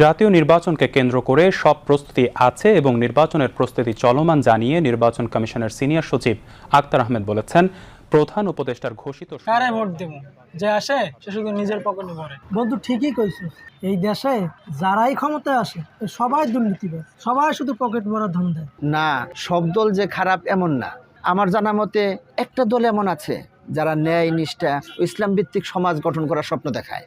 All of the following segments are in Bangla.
জাতীয় নির্বাচনকে কেন্দ্র করে সব প্রস্তুতি আছে এবং নির্বাচনের প্রস্তুতি চলমান জানিয়ে নির্বাচন কমিশনের সিনিয়র সচিব আক্তার আহমেদ বলেছেন প্রধান উপদেষ্টার ঘোষিত কারে ভোট দেবো? যে আসে সে শুধু নিজের পকেটে ভরে। বন্ধু ঠিকই কইছিস এই দেশে যারাই ক্ষমতায় আসে সবাই দুর্নীতিবাজ সবাই শুধু পকেট ভরা ধন দেয়। না সব দল যে খারাপ এমন না। আমার জানা মতে একটা দল এমন আছে যারা ন্যায় নিষ্ঠা ইসলাম ভিত্তিক সমাজ গঠন করার স্বপ্ন দেখায়।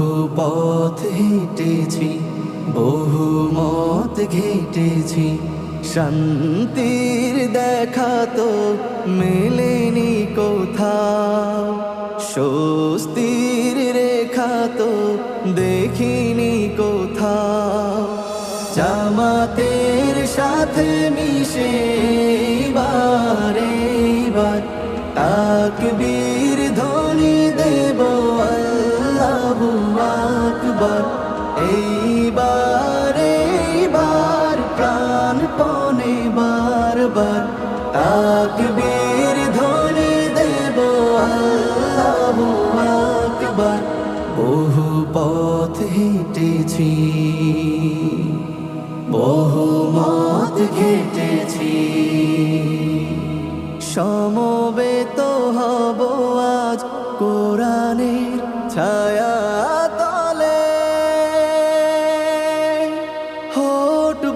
বহু পথ হেঁটেছি, বহু মত ঘেটেছি। শান্তির দেখা তো মেলেনি কোথাও। স্বস্তির রেখা তো দেখিনি কোথাও। জামাতের সাথে মিশে এবার এইবার তাকবীর ধ্বনি দেব। আকবার এইবার এইবার, প্রাণপণে বারবার তাকবীর ধ্বনি দেব আল্লাহু আকবার। বহু পথ হেঁটেছি, বহু মত ঘেটেছি সমবেত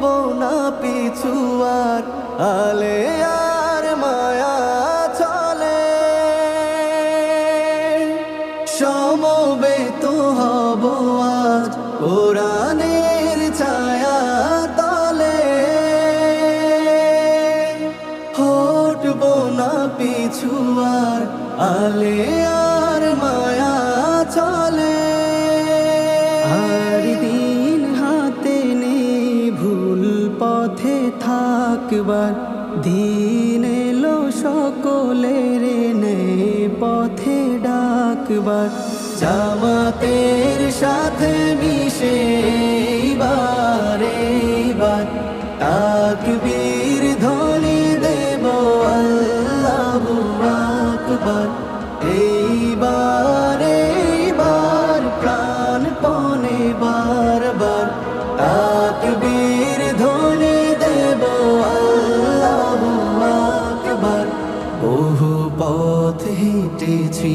হটব না পিছু আর, আলে আর মায়া চলে। সমবেত হব আজ কোরআনের ছায়া তলে। হটব না পিছু আর, আলে থাকবার দিন এলো সকলের পথে ডাকবার। জামাতের সাথে মিশে এইবার এইবার। তাকবীর ধ্বনি দেব, আল্লাহু আকবার। এইবার হেঁটেছি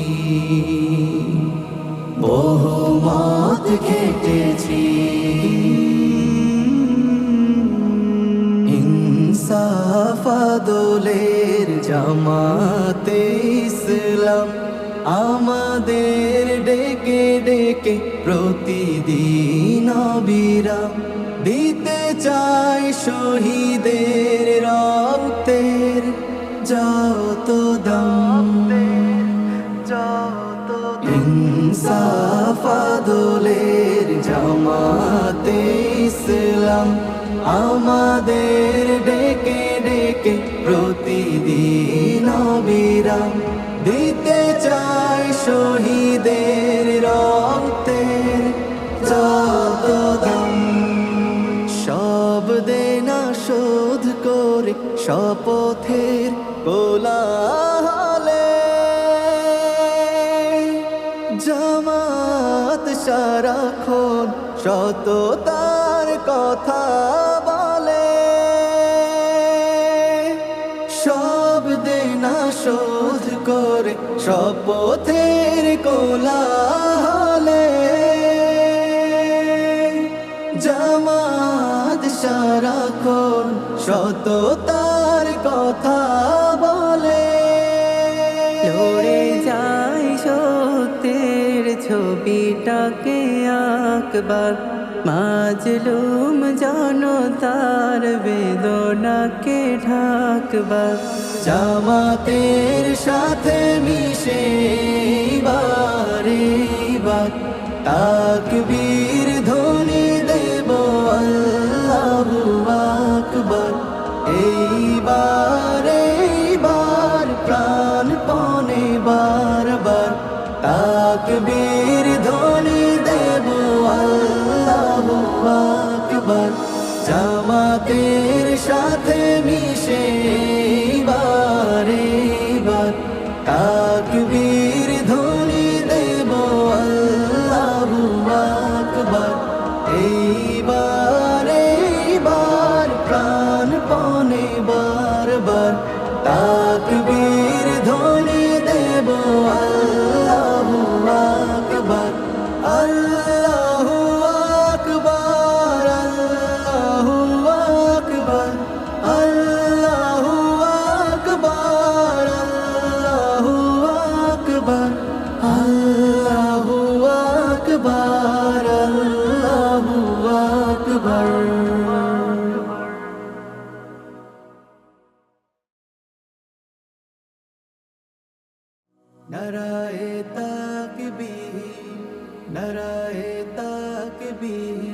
বহু মত কেটেছি। ইনসাফাদলের জামাতে ইসলাম আমাদের ডেকে ডেকে প্রতিদিন বিরাম দিতে চাই শহীদের রক্তের যত দম। ইনসাফাদলের জামাতে ইসলাম আমাদের ডেকে ডেকে প্রতিদিন বিরাম দিতে চায় শহীদের রক্তের যত সারাক্ষণ সততার কথা বলে। সব দেনা শোধ করে শপথের কোলাহলে। জামাত সারাক্ষণ সততার কথা ছবিটাকে আঁকবার মাজলুম জনতার বেদনাকে ঢাকবার জামাতের সাথে মিশে বারে বার তাকবীর ধ্বনি দেব আল্লাহু এইবার এইবার প্রাণপণে বারবার তাকবীর ধ্বনি আকবার জামাতের সাথে মিশে বারে বার তাকবীর ধ্বনি দেব আল্লাহু আকবার। এইবার এইবার প্রাণপণে বারবার তাকবীর আকবার নারায়ে তাকবীর নারায়ে তাকবীর নারায়ে